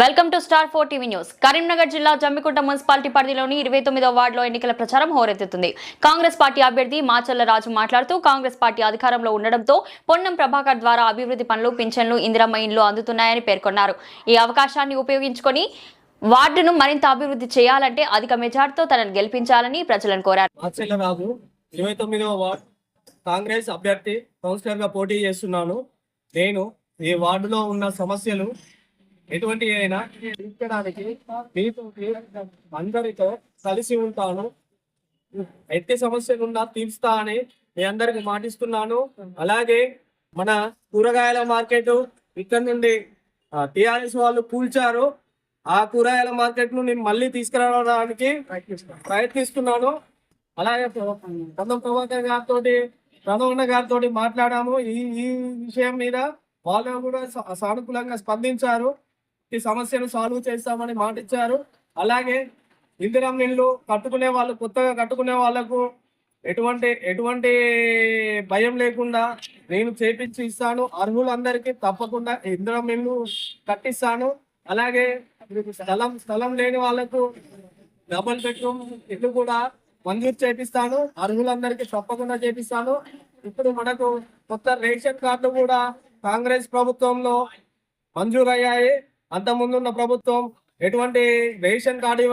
Welcome to star four TV news. Karimnagar జిల్లా Jammikunta municipality పరిధిలోని ఇరవై తొమ్మిదో వార్డులో ఎన్నికల ప్రచారం హోరెత్తుతుంది కాంగ్రెస్ పార్టీ అభ్యర్థి మాచల్ల రాజు మాట్లాడుతూ కాంగ్రెస్ పార్టీ అధికారంలో ఉండడంతో పొన్నం ప్రభాకర్ ద్వారా అభివృద్ధి పనులు పింఛన్లు ఇందిరమ్మ ఇండ్లు అందుతున్నాయని పేర్కొన్నారు. ఈ అవకాశాన్ని ఉపయోగించుకొని వార్డును మరింత అభివృద్ధి చేయాలంటే అధిక మెజార్టీతో తనను గెలిపించాలని ప్రజలను కోరారు. ఇరవై తొమ్మిదవ వార్డ్ కాంగ్రెస్ అభ్యర్థి పోటీ చేస్తున్నాను. నేను ఈ వార్డులో ఉన్న సమస్యలు ఎటువంటి అయినా తీర్చడానికి మీతో అందరితో కలిసి ఉంటాను. ఎట్టి సమస్యలు ఉన్నా తీర్చుతా అని మీ అందరికి మాటిస్తున్నాను. అలాగే మన కూరగాయల మార్కెట్ ఇక్కడ నుండి టిఆర్ఎస్ వాళ్ళు కూల్చారు. ఆ కూరగాయల మార్కెట్ను నేను మళ్ళీ తీసుకురావడానికి ప్రయత్నిస్తున్నాను. అలాగే పొందం ప్రభాకర్ గారితో ప్రధాన గారితో మాట్లాడాము. ఈ ఈ విషయం మీద వాళ్ళు కూడా సా- సానుకూలంగా స్పందించారు. ఈ సమస్యను సాల్వ్ చేస్తామని మాట ఇచ్చారు అలాగే ఇందిరం ఇల్లు కట్టుకునే వాళ్ళు కొత్తగా కట్టుకునే వాళ్ళకు ఎటువంటి ఎటువంటి భయం లేకుండా నేను చేపించి ఇస్తాను. అర్హులందరికీ తప్పకుండా ఇందిరం ఇల్లు కట్టిస్తాను. అలాగే స్థలం స్థలం లేని వాళ్ళకు డబల్ బెడ్రూమ్ ఇల్లు కూడా మంజూరు చేపిస్తాను. అర్హులందరికీ తప్పకుండా చేపిస్తాను. ఇప్పుడు మనకు కొత్త రేషన్ కార్డు కూడా కాంగ్రెస్ ప్రభుత్వంలో మంజూరయ్యాయి. అంతకుముందు ఉన్న ప్రభుత్వం ఎటువంటి రేషన్ కార్డు ఇవ్వలేదు.